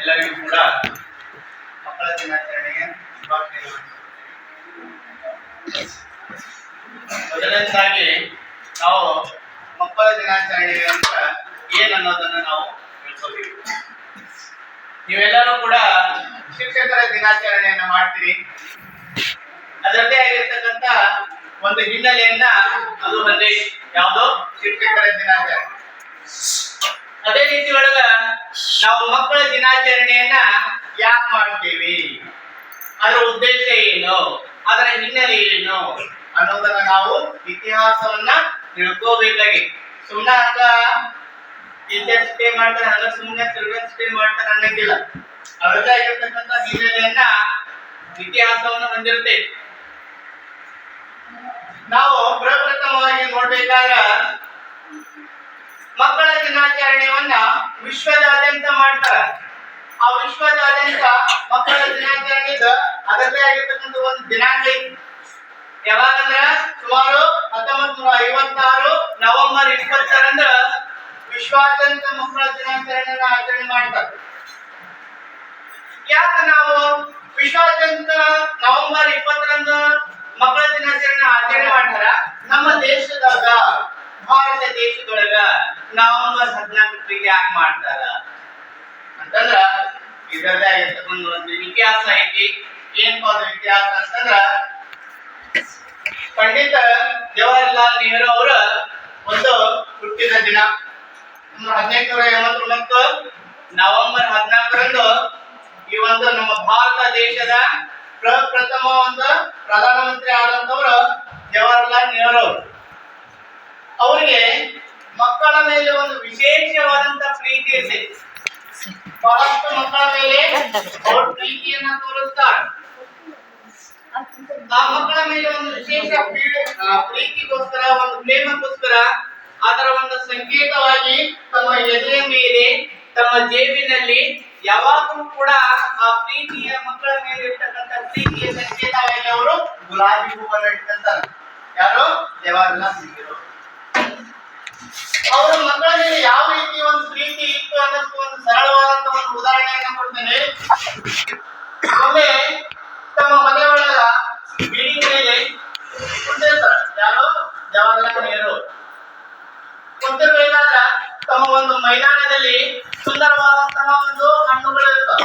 ಎಲ್ಲರಿಗೂ ಕೂಡ ಮಕ್ಕಳ ದಿನಾಚರಣೆಗೆ ಮೊದಲನೇದಾಗಿ ನಾವು ಮಕ್ಕಳ ದಿನಾಚರಣೆ ಅಂತ ಏನ್ ಅನ್ನೋದನ್ನ ನಾವು ತಿಳ್ಕೋಬೇಕು ನೀವೆಲ್ಲರೂ ಕೂಡ ಶಿಕ್ಷಕರ ದಿನಾಚರಣೆಯನ್ನ ಮಾಡ್ತೀರಿ. ಅದರದ್ದೇ ಆಗಿರ್ತಕ್ಕಂತ ಒಂದು ಹಿನ್ನೆಲೆಯನ್ನ ಅದು ಬಂದೆ ಯಾವುದೋ ಶಿಕ್ಷಕರ ದಿನಾಚರಣೆ. ಅದೇ ರೀತಿ ಒಳಗ ನಾವು ಮಕ್ಕಳ ದಿನಾಚರಣೆಯನ್ನ ಯಾಕೆ ಮಾಡ್ತೀವಿ? ಅದರ ಉದ್ದೇಶ ಏನು? ಅದರ ಹಿನ್ನೆಲೆ ಏನು? ಅನ್ನೋದನ್ನ ನಾವು ಇತಿಹಾಸವನ್ನ ತಿಳ್ಕೋಬೇಕಾಗಿ. ಸುಮ್ಮನೆ ಹಂಗ ಟೀಚರ್ಸ್ ಸ್ಟೇ ಮಾಡ್ತಾರೆ, ಹಂಗ ಸುಮ್ಮನೆ ಚಿಲ್ಡ್ರನ್ಸ್ ಸ್ಟೇ ಮಾಡ್ತಾರೆ ಅನ್ನಂಗಿಲ್ಲ. ಅದರದ್ದೇ ಇರತಕ್ಕಂತ ಹಿನ್ನೆಲೆಯನ್ನ ಇತಿಹಾಸವನ್ನು ಹೊಂದಿರುತ್ತೆ ನಾವು ಪ್ರಪ್ರಥಮವಾಗಿ ನೋಡ್ಬೇಕಾದ್ರ ಮಕ್ಕಳ ದಿನಾಚರಣೆಯನ್ನ ವಿಶ್ವದಾದ್ಯಂತ ಮಾಡ್ತಾರೆ. ಆ ವಿಶ್ವದಾದ್ಯಂತ ಮಕ್ಕಳ ದಿನಾಚರಣೆಯಿಂದ ಅಗತ್ಯ ಆಗಿರ್ತಕ್ಕಂಥ ಒಂದು ದಿನಾಂಕ ಯಾವಾಗಂದ್ರ ಸುಮಾರು ಹತ್ತೊಂಬತ್ ನೂರ ಐವತ್ತಾರು ನವೆಂಬರ್ ಇಪ್ಪತ್ತಾರಂದ್ರ ವಿಶ್ವಾದ್ಯಂತ ಮಕ್ಕಳ ದಿನಾಚರಣೆಯನ್ನ ಆಚರಣೆ ಮಾಡ್ತಾರೆ. ಯಾಕೆ ನಾವು ವಿಶ್ವಾದ್ಯಂತ ನವೆಂಬರ್ ಇಪ್ಪತ್ತರಂದು ಮಕ್ಕಳ ದಿನಾಚರಣೆ ಆಚರಣೆ ಮಾಡ್ತಾರ? ನಮ್ಮ ದೇಶದಾಗ ಭಾರತ ದೇಶದೊಳಗ ನವೆಂಬರ್ ಹದಿನಾಲ್ಕರಿಗೆ ಯಾಕೆ ಮಾಡ್ತಾರ? ಅಂತಂದ್ರ ಇದರದೇ ಆಗಿರ್ತಕ್ಕಂಥ ಒಂದು ಇತಿಹಾಸ ಐತಿ. ಏನಪ್ಪ ಅದು ಇತಿಹಾಸ ಅಂತಂದ್ರ ಪಂಡಿತ ಜವಾಹರ್ಲಾಲ್ ನೆಹರು ಅವರ ಒಂದು ಹುಟ್ಟಿದ ದಿನ. ಹದಿನೆಂಟುನೂರ ಎಂಬತ್ತೊಂಬತ್ತು ನವೆಂಬರ್ ಹದಿನಾಲ್ಕರಂದು ಈ ಒಂದು ನಮ್ಮ ಭಾರತ ದೇಶದ ಪ್ರಪ್ರಥಮ ಒಂದು ಪ್ರಧಾನಮಂತ್ರಿ ಆದಂತವರು ಜವಾಹರ್ಲಾಲ್ ನೆಹರು ಅವರು. ಅವರಿಗೆ ಮಕ್ಕಳ ಮೇಲೆ ಒಂದು ವಿಶೇಷವಾದಂತ ಪ್ರೀತಿ ಇದೆ. ಬಹಳಷ್ಟು ಮಕ್ಕಳ ಮೇಲೆ ಅವರು ಪ್ರೀತಿಯನ್ನ ತೋರಿಸ್ತಾರೆ. ಆ ಮಕ್ಕಳ ಮೇಲೆ ಒಂದು ವಿಶೇಷ ಪ್ರೀತಿಗೋಸ್ಕರ, ಒಂದು ಪ್ರೇಮಕ್ಕೋಸ್ಕರ, ಅದರ ಒಂದು ಸಂಕೇತವಾಗಿ ತಮ್ಮ ಎದೆಯ ಮೇಲೆ, ತಮ್ಮ ಜೇಬಿನಲ್ಲಿ ಯಾವಾಗಲೂ ಕೂಡ ಆ ಪ್ರೀತಿಯ ಮಕ್ಕಳ ಮೇಲೆ ಇರ್ತಕ್ಕಂಥ ಪ್ರೀತಿಯ ಸಂಕೇತವಾಗಿ ಅವರು ಗುಲಾಬಿ ಹೂವನ್ನು ಇಟ್ಕೊಂತಾರೆ. ಯಾರು? ಜವಾಹರ್ಲಾಲ್ ಉದಾಹರಣೆಯನ್ನ ಒಮ್ಮೆ ತಮ್ಮ ಮನೆಯೊಳಗ ಮೇಲೆ ಕುಂತಿರ್ತಾರೆ. ಯಾರು? ಜವಾಹರ್ಲಾಲ್ ನೆಹರು. ಕುಂತಿರ್ಬೇಕಾದ್ರ ತಮ್ಮ ಒಂದು ಮೈದಾನದಲ್ಲಿ ಸುಂದರವಾದಂತಹ ಒಂದು ಹಣ್ಣುಗಳು ಇರ್ತಾವ.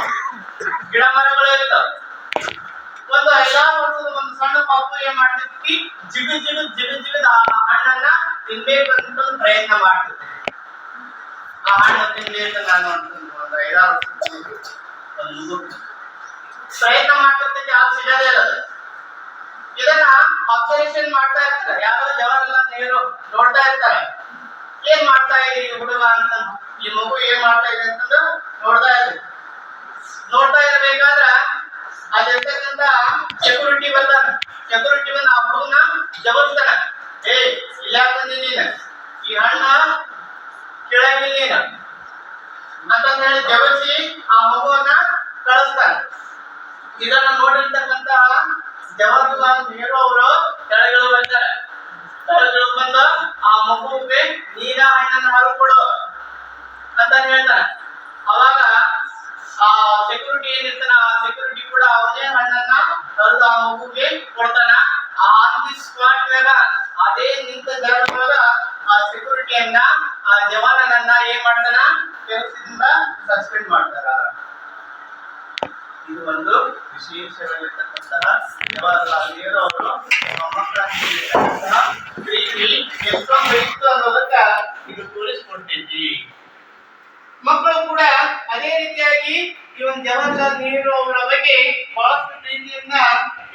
ಗಿಡ ಮರಗಳು ಇರ್ತಾವ. ಒಂದು ಐದಾರು ವರ್ಷದ ಒಂದು ಸಣ್ಣ ಪಾಪು ಏನ್ ಮಾಡ್ತಿರ್ತಿ ಜಿಗು ಜಿಗು ಜಿಗು ಜಿಗದ ಆ ಹಣ್ಣನ್ನ ತಿನ್ಬೇಕು ಅಂತ ಒಂದು ಪ್ರಯತ್ನ ಮಾಡ್ತಿರ್ತಿ ಆ ಹಣ್ಣು ತಿನ್ಬೇಕು ನಾನು ಅಂತ ಒಂದು ಐದಾರು ಮಗು ಪ್ರಯತ್ನ ಮಾಡ್ತಿರ್ತೈತಿ ಅದು ಸಿಗದೇ ಇಲ್ಲ ಇದನ್ನ ಅಬ್ಸರ್ವೇಷನ್ ಮಾಡ್ತಾ ಇರ್ತಾರೆ. ಯಾವಾಗ ಜವಾಹರ್ಲಾಲ್ ನೆಹರು ನೋಡ್ತಾ ಇರ್ತಾರೆ. ಏನ್ ಮಾಡ್ತಾ ಇದೆ ಈ ಹುಡುಗ ಅಂತ. ಈ ಮಗು ಏನ್ ಮಾಡ್ತಾ ಇದೆ ಅಂತಂದು ನೋಡ್ತಾ ಇದ್ರು ನೋಡ್ತಾ ಇರ್ಬೇಕಾದ್ರ ಅಲ್ಲಿರ್ತಕ್ಕಂತ ಸೆಕ್ಯೂರಿಟಿ ಬರ್ತಾನ. ಸೆಕ್ಯೂರಿಟಿ ಬಂದ ಆ ಹುಡುಗನ ಜಬರ್ಸ್ತಾನ ಏ ಇಲ್ಲ ಬಂದಿ ನೀನ? ಈ ಹಣ್ಣ ಕೆಳಗಿಲ್ಲ ನೀನ. ಅಂತಂದ ಹೇಳಿ ಜಬರ್ಸಿ ಆ ಮಗುವನ್ನ ಕಳಿಸ್ತಾನ ಇದನ್ನ ನೋಡಿರ್ತಕ್ಕಂತ ಜವಾಹರ್ಲಾಲ್ ನೆಹರು ಅವರು ಕೆಳಗಿಳು ಬರ್ತಾರೆ ಕೆಳಗಿಳು ಬಂದು ಆ ಮಗುವಿಗೆ ನೀರ ಹಣ್ಣನ್ನು ಹರಕೊಡು ಅಂತ ಹೇಳ್ತಾನೆ ಅವಾಗ ಆ ಸೆಕ್ಯೂರಿಟಿ ಏನಿರ್ತಾನ ಆ ಸೆಕ್ಯೂರಿಟಿ ಕೂಡ ಅವನೇ ಹಣ್ಣನ್ನ ಹರಿದು ಆ ಮಗುಗೆ ಕೊಡ್ತಾನ. ಆ ದಿ ಸ್ಪಾಟ್ ಮೇಲೆ ಅದೇ ನಿಂತ ಜಾಗದೊಳಗ ಆ ಸೆಕ್ಯೂರಿಟಿಯನ್ನ ಆ ಜವಾನನನ್ನ ಏನ್ ಮಾಡ್ತಾನ? ಕೆಲಸದಿಂದ ಸಸ್ಪೆಂಡ್ ಮಾಡ್ತಾರ. ಇದು ಒಂದು ವಿಶೇಷವಾಗಿರ್ತಕ್ಕಂತಹ ಜವಾಹರಲಾಲ್ ಅವರು. ಅನ್ನೋದಕ್ಕ ಇದು ತೋರಿಸ್ಕೊಡ್ತೈತಿ ಮಕ್ಕಳು ಕೂಡ ಅದೇ ರೀತಿಯಾಗಿ ಈ ಒಂದು ಜವಾಹರ್ಲಾಲ್ ನೆಹರು ಅವರ ಬಗ್ಗೆ ಬಹಳಷ್ಟು ಪ್ರೀತಿಯನ್ನ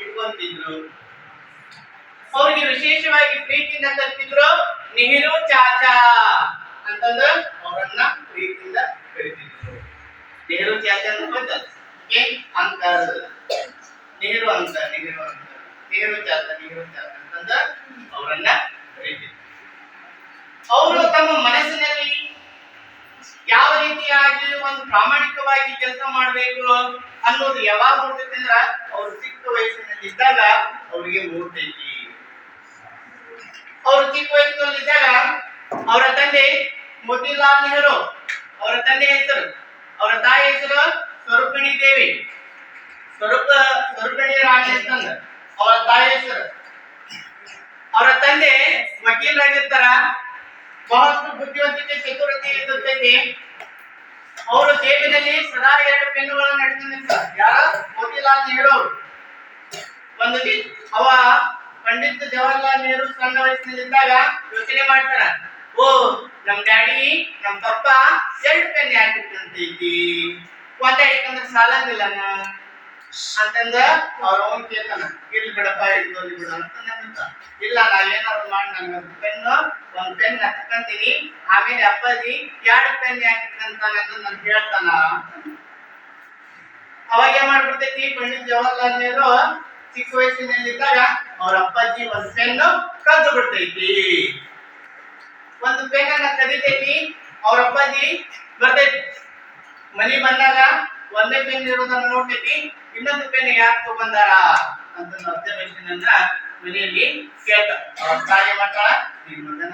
ಇಟ್ಕೊಂತಿದ್ರು. ಅವರಿಗೆ ವಿಶೇಷವಾಗಿ ಪ್ರೀತಿಯಿಂದ ಕಲ್ತಿದ್ರು ನೆಹರು ಚಾಚಾ ಅಂತಂದ್ರೆ ಅವರನ್ನ ಪ್ರೀತಿಯಿಂದ ಕರಿತಿದ್ರು. ನೆಹರು ಚಾಚಾ ಅಂತ ಓಕೆ ಅಂಕಲ್ ನೆಹರು ಅಂತ ನೆಹರು ಅಂತ. ನೆಹರು ಜಾತ ನೆಹರು ಜಾತ ಅಂತಂದ ಅವರನ್ನ ಅವರು ತಮ್ಮ ಮನಸ್ಸಿನಲ್ಲಿ ಯಾವ ರೀತಿಯಾಗಿ ಒಂದು ಪ್ರಾಮಾಣಿಕವಾಗಿ ಕೆಲಸ ಮಾಡಬೇಕು ಅನ್ನೋದು ಯಾವಾಗ ಮೂಡ್ತೈತಿ ಅಂದ್ರ ಅವ್ರು ಚಿಕ್ಕ ವಯಸ್ಸಿನಲ್ಲಿ ಇದ್ದಾಗ ಅವರಿಗೆ ಮೂಡ್ತೈತಿ ಅವ್ರು ಚಿಕ್ಕ ವಯಸ್ಸಿನಲ್ಲಿ ಇದ್ದಾಗ ಅವರ ತಂದೆ ಮೋತಿಲಾಲ್ ನೆಹರು, ಅವರ ತಂದೆ ಹೆಸರು, ಅವರ ತಾಯಿ ಹೆಸರು ಸ್ವರೂಪಿಣಿ ದೇವಿ ಸ್ವರೂಪ ಸ್ವರೂಪಿಣಿ ರಾಣಿ ಅಂತಂದ. ಅವರ ತಾಯಿ ಹೆಸರು. ಅವರ ತಂದೆ ವಕೀಲರಾಗಿರ್ತಾರ ಬಹಳಷ್ಟು ಬುದ್ಧಿವಂತಿಕೆ, ಚತುರತೆ ಇರ್ತೈತಿ. ಅವರು ಜೇಬಿನಲ್ಲಿ ಸದಾ ಎರಡು ಪೆನ್ನುಗಳನ್ನು ಇಟ್ಕೊಂಡಿರ್ತಾರೆ ಯಾರ? ಮೋತಿಲಾಲ್ ನೆಹರು ಒಂದು ಅವ ಪಂಡಿತ್ ಜವಾಹರ್ಲಾಲ್ ನೆಹರು ಸಣ್ಣ ವಯಸ್ಸಿನಲ್ಲಿದ್ದಾಗ ಯೋಚನೆ ಮಾಡ್ತಾರ. ಓ, ನಮ್ ಡ್ಯಾಡಿ, ನಮ್ ಪಪ್ಪ ಎರಡು ಪೆನ್ ಯಾಕೆ ಅಂತೈತಿ ಒಂದೇ ಸಾಲಂಗಿಲ್ಲ ಅಂತಂದ ಅವ್ರ ಅವನ್ ಕೇಳ್ತಾನ ಇಲ್ಲಿ ಬಿಡಪ್ಪ ಇಟ್ಕೊಳ್ಳಿ ಬಿಡ. ಅಂತ ಇಲ್ಲ, ನಾ ಏನಾದ್ರು ಮಾಡಿ ನನ್ನ ಪೆನ್ ಒಂದ್ ಪೆನ್ ಹತ್ಕೊಂತೀನಿ ಆಮೇಲೆ ಅಪ್ಪಾಜಿ ಎರಡು ಪೆನ್ ಯಾಕೆ ಅಂತ ನಾನು ಹೇಳ್ತಾನ. ಅವಾಗ ಏನ್ ಮಾಡ್ಬಿಡ್ತೈತಿ, ಪಂಡಿತ್ ಜವಾಹರ್ಲಾಲ್ ನೆಹರು ಚಿಕ್ಕ ವಯಸ್ಸಿನಲ್ಲಿದ್ದಾಗ ಅವ್ರ ಅಪ್ಪಾಜಿ ಒಂದ್ ಪೆನ್ ಕದ್ದು ಬಿಡ್ತೈತಿ. ಒಂದು ಪೆನ್ ಅನ್ನ ಕದಿತೈತಿ, ಅವ್ರ ಅಪ್ಪಾಜಿ ಬರ್ತೈತಿ. ಮನಿ ಬಂದಾಗ ಒಂದೇ ಪೆನ್ ಇರೋದನ್ನ ನೋಡ್ತೀನಿ. ಇನ್ನೊಂದು ಪೆನ್ ಯಾಕೆ ತಗೊಂಡಾರ ಅಂತ ಅಬ್ಸರ್ವೇಷನ್ ಅಂದ್ರ ಮನೆಯಲ್ಲಿ ಕೇಳ್ತ. ತಾಯಿ ಮಾಡ್ತಾಳ ನೀನ್ ಮಗನ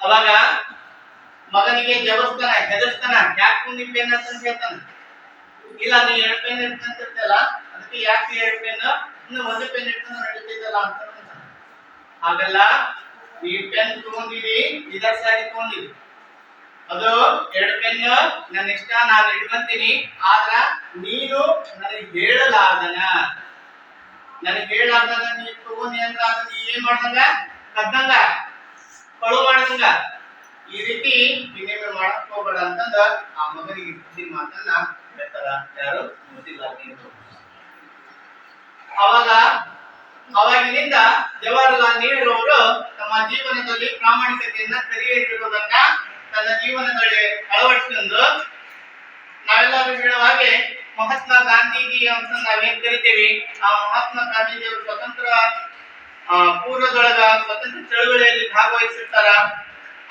ಅವಾಗ ಮಗನಿಗೆ ಜಬಸ್ತಾನ ಹೆದರ್ಸ್ತಾನ, ಯಾಕೆ ನಿಮ್ ಪೆನ್ ಅಂತ ಹೇಳ್ತಾನ ಇಲ್ಲ, ನೀ ಎರಡು ಪೆನ್ ಇರ್ತಂತಿರ್ತಲ್ಲ ಅದಕ್ಕೆ ಯಾಕೆ ಎರಡು ಪೆನ್ ಇನ್ನು ಒಂದು ಪೆನ್ ಇಟ್ಕೊಂಡು ನಡೀತಿದ್ದಲ್ಲ ಅಂತ. ಹಾಗಲ್ಲ ಈ ಪೆನ್ ತಗೊಂಡಿದಿ, ಇದರ ಸಾರಿ ತಗೊಂಡಿದಿ. ಅದು ಎರಡು ಪೆನ್, ನನ್ನ ಇಷ್ಟ ನಾನು ಇಟ್ಕೊಂತೀನಿ ಆದ್ರ ನೀನು ನನಗೆ ಹೇಳಲಾರ್ದನ. ನನಗೆ ಹೇಳಲಾರ್ದನ, ನೀ ತಗೊಂಡಿ ಅಂದ್ರ ಅದು ನೀ ಏನ್ ಮಾಡ್ದಂಗ? ಕದ್ದಂಗ. ಕಳು ಮಾಡ್ದಂಗ. ಈ ರೀತಿ ವಿನಿಮಯ ಮಾಡಕ್ ಹೋಗ್ಬೇಡ ಅಂತಂದ ಆ ಮಗನಿಗೆ ಬುದ್ಧಿ ಮಾತನ್ನ ಹೇಳ್ತಾರ. ಯಾರು? ಗೊತ್ತಿಲ್ಲ ಅವಾಗ, ಅವಾಗಿನಿಂದ ಜವಾಹರ್ಲಾಲ್ ನೆಹರು ಅವರು ತಮ್ಮ ಜೀವನದಲ್ಲಿ ಪ್ರಾಮಾಣಿಕತೆಯನ್ನ ಕಲಿಯಿರುವುದನ್ನ ತನ್ನ ಜೀವನದಲ್ಲಿ ಅಳವಡಿಸಿಕೊಂಡು ನಾವೆಲ್ಲರೂ ಹೇಳುವ ಹಾಗೆ ಮಹಾತ್ಮ ಗಾಂಧೀಜಿ ಅಂತ ನಾವೇನ್ ಕರಿತೀವಿ, ಆ ಮಹಾತ್ಮ ಗಾಂಧೀಜಿಯವರು ಸ್ವತಂತ್ರ ಪೂರ್ವದೊಳಗ ಸ್ವತಂತ್ರ ಚಳುವಳಿಯಲ್ಲಿ ಭಾಗವಹಿಸಿರ್ತಾರ.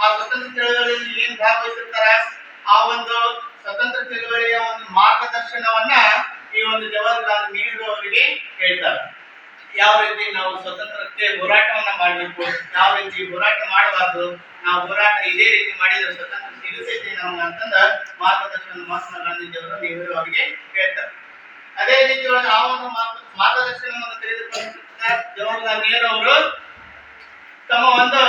ಆ ಸ್ವತಂತ್ರ ಚಳುವಳಿಯಲ್ಲಿ ಏನ್ ಭಾಗವಹಿಸಿರ್ತಾರ? ಆ ಒಂದು ಸ್ವತಂತ್ರ ಚಳುವಳಿಯ ಒಂದು ಮಾರ್ಗದರ್ಶನವನ್ನ ಈ ಒಂದು ಜವಾಹರ್ಲಾಲ್ ನೆಹರು ಅವರಿಗೆ ಹೇಳ್ತಾರೆ. ಯಾವ ರೀತಿ ನಾವು ಸ್ವತಂತ್ರಕ್ಕೆ ಹೋರಾಟವನ್ನ ಮಾಡಬೇಕು, ಯಾವ ರೀತಿ ಹೋರಾಟ ಮಾಡಬಾರ್ದು, ನಾವು ಹೋರಾಟ ಇದೇ ರೀತಿ ಮಾಡಿದ್ರೆ ಸ್ವತಂತ್ರ ಸಿಗುತ್ತೆ ನಮ್ಗೆ ಅಂತಂದ ಮಾರ್ಗದರ್ಶನ ಮಹಾತ್ಮ ಗಾಂಧೀಜಿ ಅವರು ನೆಹರು ಅವರಿಗೆ ಹೇಳ್ತಾರೆ. ಅದೇ ರೀತಿ ಒಳಗೆ ಆ ಒಂದು ಮಾರ್ಗ- ಮಾರ್ಗದರ್ಶನವನ್ನು ತೆಗೆದುಕೊಂಡ ಜವಾಹರ್ಲಾಲ್ ನೆಹರು ಅವರು ತಮ್ಮ ಒಂದು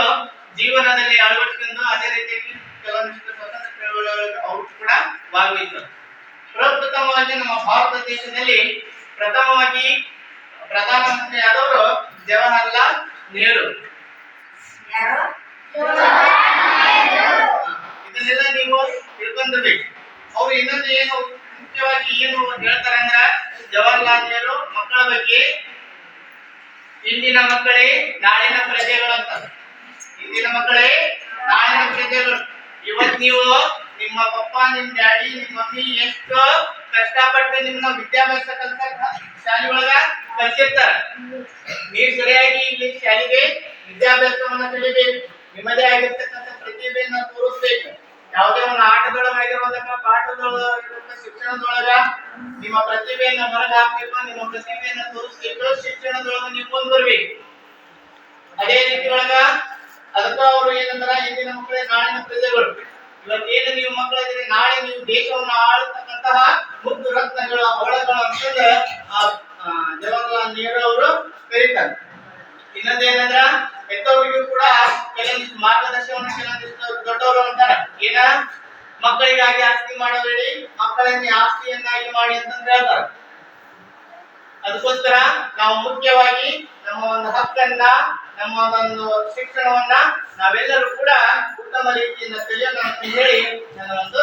ಜೀವನದಲ್ಲಿ ಅಳವಡಿಸಿಕೊಂಡು ಅದೇ ರೀತಿಯಾಗಿ ಕೆಲವೊಂದಿಷ್ಟು ಸ್ವತಂತ್ರ ಚಳವಳಿಯೊಳಗೆ ಅವರು ಕೂಡ ಭಾಗವಹಿಸಿದರು ಪ್ರಪ್ರಥಮವಾಗಿ ನಮ್ಮ ಭಾರತ ದೇಶದಲ್ಲಿ ಪ್ರಥಮವಾಗಿ ಪ್ರಧಾನಮಂತ್ರಿ ಆದವರು ಜವಾಹರ್ಲಾಲ್ ನೆಹರು. ಇದನ್ನೆಲ್ಲ ನೀವು ತಿಳ್ಕೊಂಡಿರ್ಬೇಕು ಅವ್ರು ಇನ್ನೊಂದು ಏನು ಮುಖ್ಯವಾಗಿ ಏನು ಹೇಳ್ತಾರೆ ಅಂದ್ರ ಜವಾಹರ್ಲಾಲ್ ನೆಹರು ಮಕ್ಕಳ ಬಗ್ಗೆ ಇಂದಿನ ಮಕ್ಕಳೇ ನಾಳಿನ ಪ್ರಜೆಗಳು ಅಂತ. ಇಂದಿನ ಮಕ್ಕಳೇ ನಾಳಿನ ಪ್ರಜೆಗಳು. ಇವತ್ತು ನೀವು ನಿಮ್ಮ ಪಪ್ಪ, ನಿಮ್ಮ ಡ್ಯಾಡಿ, ನಿಮ್ಮ ಮಮ್ಮಿ ಎಷ್ಟು ಕಷ್ಟಪಟ್ಟು ನಿಮ್ಮ ವಿದ್ಯಾಭ್ಯಾಸ ಕಲ್ಸಕ್ಕ ಶಾಲೆ ಒಳಗ ಕಲ್ಸಿರ್ತಾರ? ನೀವು ಸರಿಯಾಗಿ ಇಲ್ಲಿ ಶಾಲೆಗೆ ವಿದ್ಯಾಭ್ಯಾಸವನ್ನ ಕಲಿಬೇಕು. ನಿಮ್ಮದೇ ಆಗಿರ್ತಕ್ಕಂಥ ಪ್ರತಿಭೆಯನ್ನ ತೋರಿಸ್ಬೇಕು. ಯಾವುದೇ ಒಂದು ಆಟದೊಳಗಾಗಿರುವಂತಹ ಪಾಠದೊಳಗ ಶಿಕ್ಷಣದೊಳಗ ನಿಮ್ಮ ಪ್ರತಿಭೆಯನ್ನ ಹೊರಗೆ ಹಾಕ್ಬೇಕು ನಿಮ್ಮ ಪ್ರತಿಭೆಯನ್ನ ತೋರಿಸ್ಬೇಕು. ಶಿಕ್ಷಣದೊಳಗ ನೀವು ಮುಂದುವರ್ಬೇಕು ಅದೇ ರೀತಿ ಒಳಗ ಅದಕ್ಕ ಅವರು ಏನಂದ್ರ ಹಿಂದಿನ ಮಕ್ಕಳೇ ನಾಳಿನ ಪ್ರಜೆಗಳು. ಇವತ್ತೇನು ನೀವು ಮಕ್ಕಳಿದ್ರೆ ನಾಳೆ ನೀವು ದೇಶವನ್ನ ಆಳತಕ್ಕಂತಹ ಮುದ್ದು ರತ್ನಗಳ ಅವಳಗಳು ಅಂತಂದ್ರೆ ಜವಾಹರ್ಲಾಲ್ ನೆಹರು ಅವರು ಕರೀತಾರೆ. ಇನ್ನೊಂದೇನಂದ್ರ, ಹೆತ್ತವರಿಗೂ ಕೂಡ ಕೆಲವೊಂದಿಷ್ಟು ಮಾರ್ಗದರ್ಶನವನ್ನು ಕೆಲವೊಂದಿಷ್ಟು ದೊಡ್ಡವರು ಅಂತಾರೆ. ಏನ? ಮಕ್ಕಳಿಗಾಗಿ ಆಸ್ತಿ ಮಾಡಬೇಡಿ ಮಕ್ಕಳನ್ನೇ ಆಸ್ತಿಯನ್ನಾಗಿ ಮಾಡಿ ಅಂತಂದ್ರೆ ಹೇಳ್ತಾರೆ. ಅದಕ್ಕೋಸ್ಕರ ನಾವು ಮುಖ್ಯವಾಗಿ ನಮ್ಮ ಒಂದು ಹಕ್ಕನ್ನ ನಮ್ಮ ಒಂದು ಶಿಕ್ಷಣವನ್ನ ನಾವೆಲ್ಲರೂ ಕೂಡ ಉತ್ತಮ ರೀತಿಯಿಂದ ಕಲಿಯೋಣ ಅಂತ ಹೇಳಿ ನನ್ನ ಒಂದು